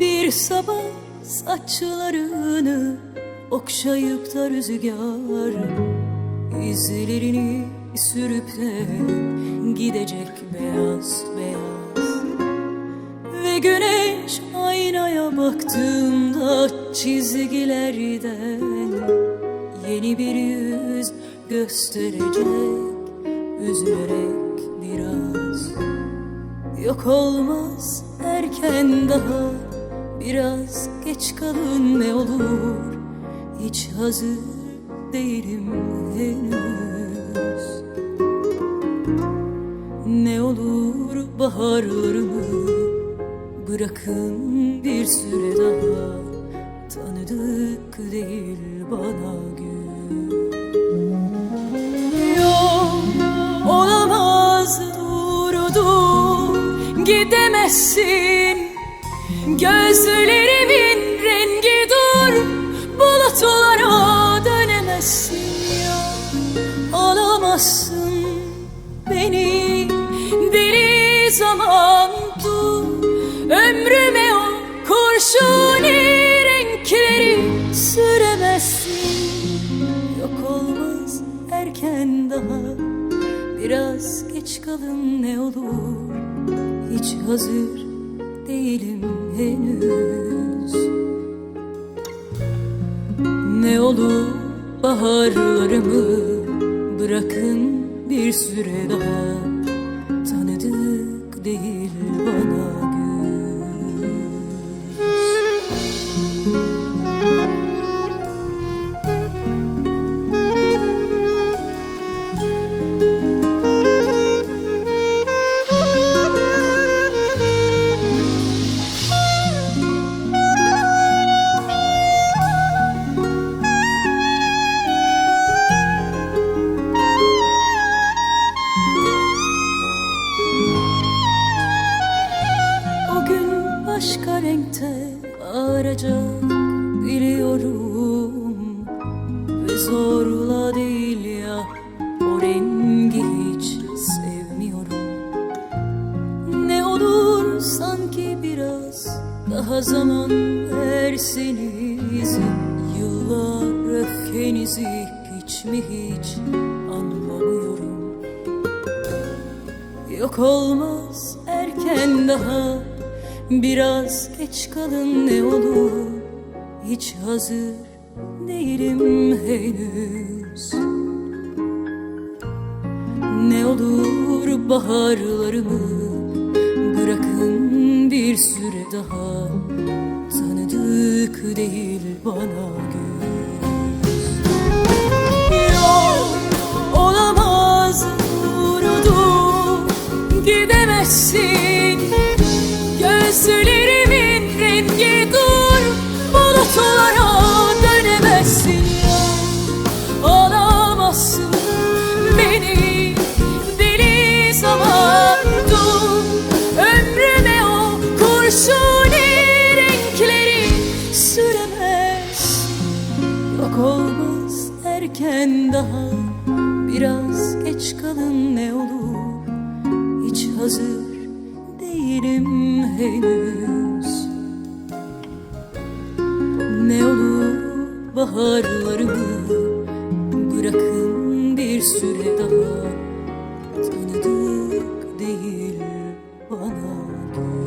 Bir sabah saçlarını okşayıp da rüzgar izlerini sürüp de gidecek beyaz beyaz. Ve güneş aynaya baktığımda çizgilerden Yeni bir yüz gösterecek üzülerek biraz. Yok olmaz erken daha Biraz geç kalın ne olur. Hiç hazır değilim henüz. Ne olur baharlarımı Bırakın bir süre daha. Tanıdık değil bana gün. Yok olamaz dur dur Gidemezsin Gözlerimin rengi dur Bulutlara dönemezsin ya. Alamazsın beni Deli zaman dur. Ömrüme o kurşuni renkleri süremezsin. Yok olmaz erken daha Biraz geç kalın ne olur. Hiç hazır değilim henüz. Ne olur baharlarımı Bırakın bir süre daha. Tanıdık değil bana başka renkte ağaracak biliyorum. Ve zorla değil ya o rengi hiç sevmiyorum. Ne olur sanki biraz daha zaman verseniz Yıllar öfkenizi hiç mi hiç anlamıyorum? Yok olmaz erken daha Biraz geç kalın ne olur. Hiç hazır değilim henüz. Ne olur baharlarımı Bırakın bir süre daha. Tanıdık değil bana göz Yok olamaz vurdu Gidemezsin Yok olmaz erken daha Biraz geç kalın ne olur. Hiç hazır değilim henüz. Ne olur baharlarımı Bırakın bir süre daha. Tanıdık değil bana